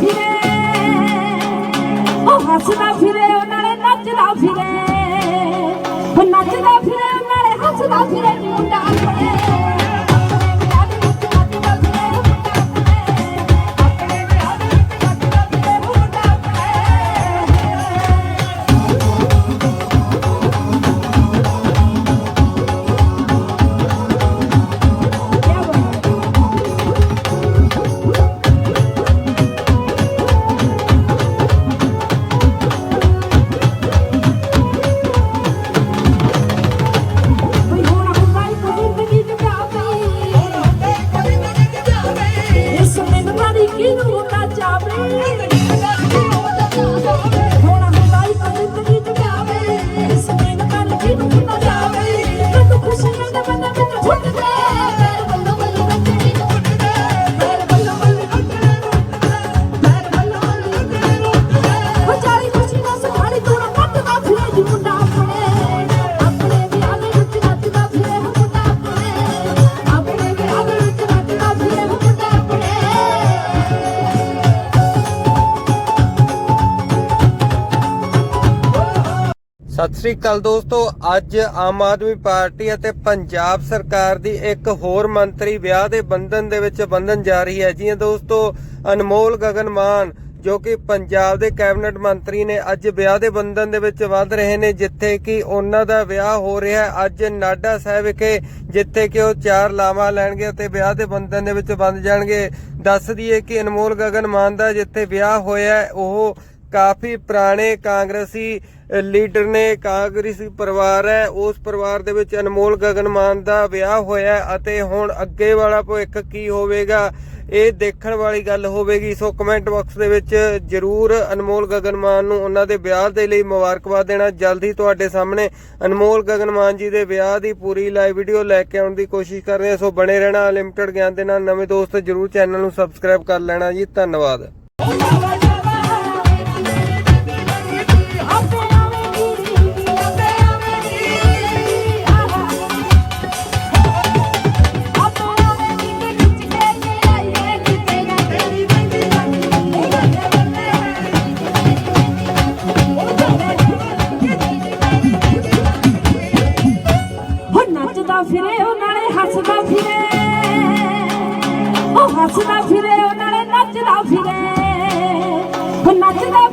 ਫਿਰੇ ਉਹ ਹੱਸਦਾ ਫਿਰੇ ਉਹ ਨਾਲੇ ਨੱਚਦਾ ਫਿਰੇ ਉਹ ਨੱਚਦਾ ਫਿਰੇ ਨਾਲੇ ਹੱਸਦਾ ਫਿਰੇ ਸਤਿ ਸ੍ਰੀ ਅਕਾਲ ਦੋਸਤੋ, ਅੱਜ ਆਮ ਆਦਮੀ ਪਾਰਟੀ ਅਤੇ ਪੰਜਾਬ ਸਰਕਾਰ ਦੀ ਇੱਕ ਹੋਰ ਮੰਤਰੀ ਵਿਆਹ ਦੇ ਬੰਧਨ ਦੇ ਵਿੱਚ ਬੰਧਨ ਜਾ ਰਹੀ ਹੈ। ਜੀ ਦੋਸਤੋ, ਅਨਮੋਲ ਗਗਨ ਮਾਨ ਜੋ ਕਿ ਪੰਜਾਬ ਦੇ ਕੈਬਨਿਟ ਮੰਤਰੀ ਨੇ, ਅੱਜ ਵਿਆਹ ਦੇ ਬੰਧਨ ਦੇ ਵਿੱਚ ਵੱਧ ਰਹੇ ਨੇ, ਜਿੱਥੇ ਕਿ ਉਹਨਾਂ ਦਾ ਵਿਆਹ ਹੋ ਰਿਹਾ ਹੈ। ਅੱਜ ਨਾਡਾ ਸਾਹਿਬ ਵਿਖੇ, ਜਿੱਥੇ ਕਿ ਉਹ ਚਾਰ ਲਾਵਾਂ ਲੈਣਗੇ ਅਤੇ ਵਿਆਹ ਦੇ ਬੰਧਨ ਦੇ ਵਿੱਚ ਬੰਧ ਜਾਣਗੇ। ਦੱਸ ਦਈਏ ਕਿ ਅਨਮੋਲ ਗਗਨ ਮਾਨ ਦਾ ਜਿੱਥੇ ਵਿਆਹ ਹੋਇਆ ਉਹ ਕਾਫੀ ਪੁਰਾਣੇ ਕਾਂਗਰਸੀ ਲੀਡਰ ਨੇ, ਕਾਂਗਰਸੀ ਪਰਿਵਾਰ ਹੈ, ਉਸ ਪਰਿਵਾਰ ਦੇ ਵਿੱਚ ਅਨਮੋਲ ਗਗਨ ਮਾਨ ਦਾ ਵਿਆਹ ਹੋਇਆ ਅਤੇ ਹੁਣ ਅੱਗੇ ਵਾਲਾ ਭਵਿੱਖ ਕੀ ਹੋਵੇਗਾ, ਇਹ ਦੇਖਣ ਵਾਲੀ ਗੱਲ ਹੋਵੇਗੀ। ਸੋ ਕਮੈਂਟ ਬਾਕਸ ਦੇ ਵਿੱਚ ਜਰੂਰ ਅਨਮੋਲ ਗਗਨ ਮਾਨ ਨੂੰ ਉਹਨਾਂ ਦੇ ਵਿਆਹ ਦੇ ਲਈ ਮੁਬਾਰਕਬਾਦ ਦੇਣਾ। ਜਲਦੀ ਤੁਹਾਡੇ ਸਾਹਮਣੇ ਅਨਮੋਲ ਗਗਨ ਮਾਨ ਜੀ ਦੇ ਵਿਆਹ ਦੀ ਪੂਰੀ ਲਾਈਵ ਵੀਡੀਓ ਲੈ ਕੇ ਆਉਣ ਦੀ ਕੋਸ਼ਿਸ਼ ਕਰ ਰਹੇ ਹਾਂ। ਸੋ ਬਣੇ ਰਹਿਣਾ ਅਨਲਿਮਟਿਡ ਗਿਆਨ ਦੇ ਨਾਲ ਨਵੇਂ ਦੋਸਤ ਜਰੂਰ ਚੈਨਲ ਨੂੰ ਸਬਸਕ੍ਰਾਈਬ ਕਰ ਲੈਣਾ ਜੀ। ਧੰਨਵਾਦ। ਫਿਰੇ ਉਹ ਨਾਲੇ ਹੱਸਦਾ ਫਿਰੇ ਉਹ ਹੱਸਦਾ ਫਿਰੇ ਉਹ ਨਾਲੇ ਨੱਚਦਾ ਫਿਰੇ। ਉਹ ਨੱਚਦਾ